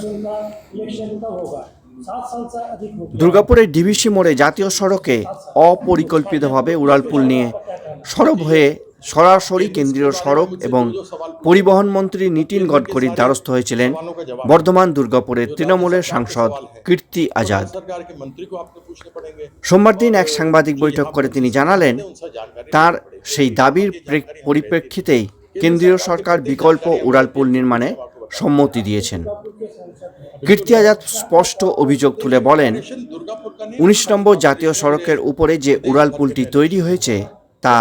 Corporation का election कब होगा सात साल से अधिक हो गया দুর্গাপুরের ডিভিসি মোড়ে জাতীয় সড়কে অপরিকল্পিতভাবে উড়ালপুল নিয়ে সরব হয়ে সরাসরি কেন্দ্রীয় সড়ক এবং পরিবহন মন্ত্রী নীতিন গডকরির দ্বারস্থ হয়েছিলেন বর্ধমান দুর্গাপুরের তৃণমূলের সাংসদ কীর্তি আজাদ सरकार के मंत्री को आपको पूछने पड़ेंगे সোমবার দিন এক সাংবাদিক বৈঠক করে তিনি জানালেন उनसे जानकारी তার সেই দাবির প্রে- পরিপ্রেক্ষিতেই কেন্দ্রীয় সরকার বিকল্প উড়ালপুল নির্মাণে সম্মতি দিয়েছেন। কীর্তি আজাদ স্পষ্ট অভিযোগ তুলে বলেন, উনিশ নম্বর জাতীয় সড়কের উপরে যে উড়াল পুলটি তৈরি হয়েছে, তা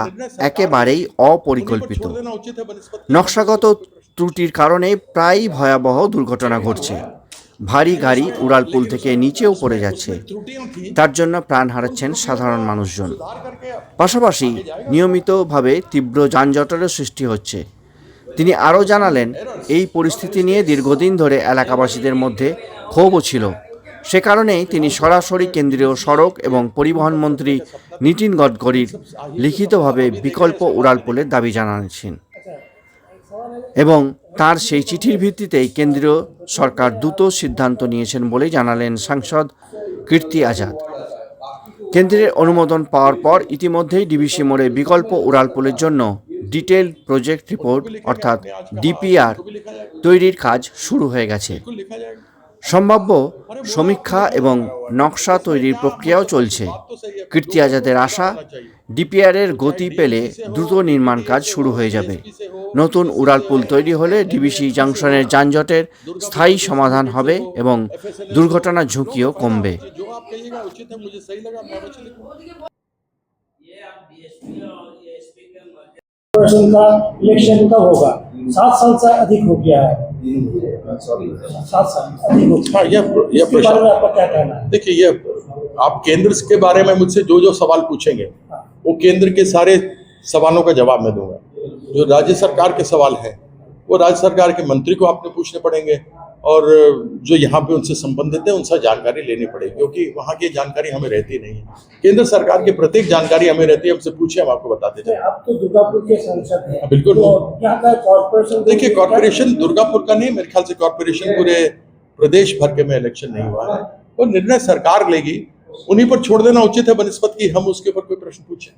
একেবারেই অপরিকল্পিত। নকশাগত ত্রুটির কারণে প্রায়ই ভয়াবহ দুর্ঘটনা ঘটছে। ভারী গাড়ি উড়াল পুল থেকে নিচেও পড়ে যাচ্ছে। তার জন্য প্রাণ হারাচ্ছেন সাধারণ মানুষজন। পাশাপাশি নিয়মিতভাবে তীব্র যানজটেরও সৃষ্টি হচ্ছে। তিনি আরও জানালেন, এই পরিস্থিতি নিয়ে দীর্ঘদিন ধরে এলাকাবাসীদের মধ্যে ক্ষোভও ছিল। সে কারণেই তিনি সরাসরি কেন্দ্রীয় সড়ক এবং পরিবহন মন্ত্রী নীতিন গডকরির লিখিতভাবে বিকল্প উড়ালপুলের দাবি জানিয়েছেন এবং তার সেই চিঠির ভিত্তিতেই কেন্দ্রীয় সরকার দ্রুত সিদ্ধান্ত নিয়েছেন বলে জানালেন সাংসদ কীর্তি আজাদ। কেন্দ্রের অনুমোদন পাওয়ার পর ইতিমধ্যেই ডিবিসি মোড়ে বিকল্প উড়ালপুলের জন্য ডিটেল প্রজেক্ট রিপোর্ট অর্থাৎ ডিপিআর তৈরির কাজ শুরু হয়ে গেছে लिखा जाएगा সম্ভাব্য সমীক্ষা এবং নকশা তৈরির প্রক্রিয়াও চলছে तो सही है কীর্তি আজাদের আশা ডিপিআরের গতি পেলে দ্রুত নির্মাণ কাজ শুরু হয়ে যাবে নতুন উড়ালপুল তৈরি হলে ডিবিসি জাংশনের যানজটের স্থায়ী সমাধান হবে এবং দুর্ঘটনার ঝুঁকিও কমবে जो आप कॉर्पोरेशन का इलेक्शन कब होगा। सात साल से अधिक हो गया है। सात साल अधिक गया। यह यह इसके बारे में प्रश्न आपका क्या कहना है? देखिए ये आप केंद्र के बारे में मुझसे जो जो सवाल पूछेंगे वो केंद्र के सारे सवालों का जवाब मैं दूँगा। जो राज्य सरकार के सवाल हैं वो राज्य सरकार के मंत्री को आपने पूछने पड़ेंगे। और जो यहाँ पे उनसे संबंधित है उनसे जानकारी लेनी पड़ेगी क्योंकि वहाँ की जानकारी हमें रहती नहीं है। केंद्र सरकार की प्रत्येक जानकारी हमें रहती है हमसे पूछे हम आपको बताते जाए आप तो दुर्गापुर के सांसद हैं। बिल्कुल। तो यहाँ का कॉर्पोरेशन देखिए कॉरपोरेशन दुर्गापुर का नहीं मेरे ख्याल से कॉरपोरेशन पूरे प्रदेश भर के में इलेक्शन नहीं हुआ है। वो निर्णय सरकार लेगी उन्हीं पर छोड़ देना उचित है बनस्पत की हम उसके ऊपर कोई प्रश्न पूछें।